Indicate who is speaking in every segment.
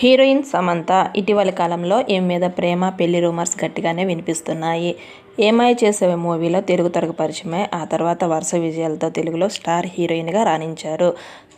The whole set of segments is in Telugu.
Speaker 1: హీరోయిన్ సమంత ఇటీవలి కాలంలో ఏం మీద ప్రేమ పెళ్ళి రూమర్స్ గట్టిగానే వినిపిస్తున్నాయి. ఏమాయ చేసే మూవీలో తెలుగు తరగ పరిచయమై. ఆ తర్వాత వరుస విజయాలతో తెలుగులో స్టార్ హీరోయిన్గా రాణించారు.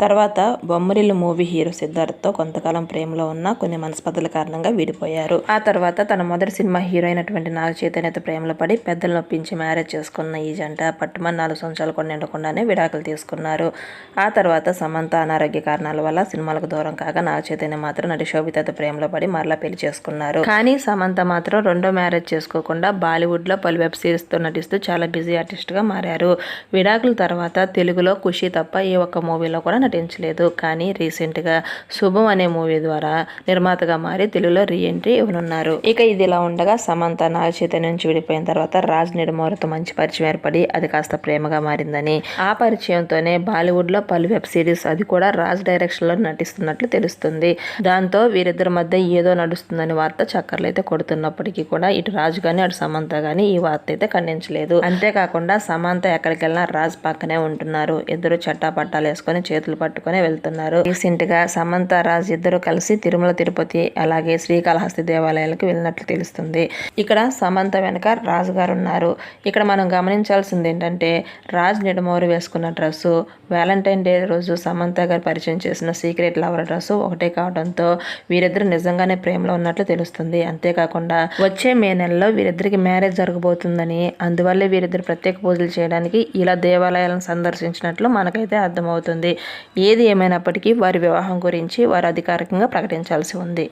Speaker 1: తర్వాత బొమ్మరిల్లు మూవీ హీరో సిద్ధార్థ్తో కొంతకాలం ప్రేమలో ఉన్న కొన్ని మనస్పర్ధల కారణంగా విడిపోయారు. ఆ తర్వాత తన మొదటి సినిమా హీరో అయినటువంటి నాగ చైతన్యతో ప్రేమలో పడి పెద్దలు నొప్పించి మ్యారేజ్ చేసుకున్న ఈ జంట పట్టుమని నాలుగు సంవత్సరాలు కూడా నిండకుండానే విడాకులు తీసుకున్నారు. ఆ తర్వాత సమంత అనారోగ్య కారణాల వల్ల సినిమాలకు దూరం కాగా నాగ చైతన్య మాత్రం నటి శోభితతో ప్రేమలో పడి మరలా పెళ్ళి చేసుకున్నారు. కానీ సమంత మాత్రం రెండో మ్యారేజ్ చేసుకోకుండా బాలీవుడ్లో పలు వెబ్ సిరీస్తో నటిస్తూ చాలా బిజీ ఆర్టిస్ట్గా మారారు. విడాకుల తర్వాత తెలుగులో ఖుషి తప్ప ఏ ఒక్క మూవీలో కూడా నటించలేదు. కానీ రీసెంట్గా శుభం అనే మూవీ ద్వారా నిర్మాతగా మారి తెలుగులో రీ ఎంట్రీ ఇవ్వనున్నారు. ఇక ఇది ఇలా ఉండగా సమంత నాగ చైతన్య నుంచి విడిపోయిన తర్వాత రాజ్ నిడమోరతో మంచి పరిచయం ఏర్పడి అది కాస్త ప్రేమగా మారిందని. ఆ పరిచయంతోనే బాలీవుడ్లో పలు వెబ్ సిరీస్ అది కూడా రాజ్ డైరెక్షన్లో నటిస్తున్నట్లు తెలుస్తుంది. దాంతో వీరిద్దరి మధ్య ఏదో నడుస్తుందని వార్త చక్కర్లైతే కొడుతున్నప్పటికీ కూడా ఇటు రాజు కానీ అటు సమంత కానీ ఈ వార్త అయితే ఖండించలేదు. అంతేకాకుండా సమంత ఎక్కడికి వెళ్ళినా రాజ్ పక్కనే ఉంటున్నారు. ఇద్దరు చట్టా పట్టాలు వేసుకొని చేతులు పట్టుకొని వెళ్తున్నారు. రీసెంట్గా సమంత రాజ్ ఇద్దరు కలిసి తిరుమల తిరుపతి అలాగే శ్రీకాళహస్తి దేవాలయాలకు వెళ్ళినట్లు తెలుస్తుంది. ఇక్కడ సమంత వెనక రాజు గారు ఉన్నారు ఇక్కడ మనం గమనించాల్సింది ఏంటంటే రాజ్ నిడమోరు వేసుకున్న డ్రెస్సు వ్యాలంటైన్ డే రోజు సమంత గారు పరిచయం చేసిన సీక్రెట్ లవర్ డ్రెస్సు ఒకటే కావడంతో వీరిద్దరు నిజంగానే ప్రేమలో ఉన్నట్లు తెలుస్తుంది. అంతేకాకుండా వచ్చే మే నెలలో వీరిద్దరికి మ్యారేజ్ జరగబోతుందని అందువల్లే వీరిద్దరు ప్రత్యేక పూజలు చేయడానికి ఇలా దేవాలయాలను సందర్శించినట్లు మనకైతే అర్థమవుతుంది. ఏది ఏమైనప్పటికీ వారి వివాహం గురించి వారు అధికారికంగా ప్రకటించాల్సి ఉంది.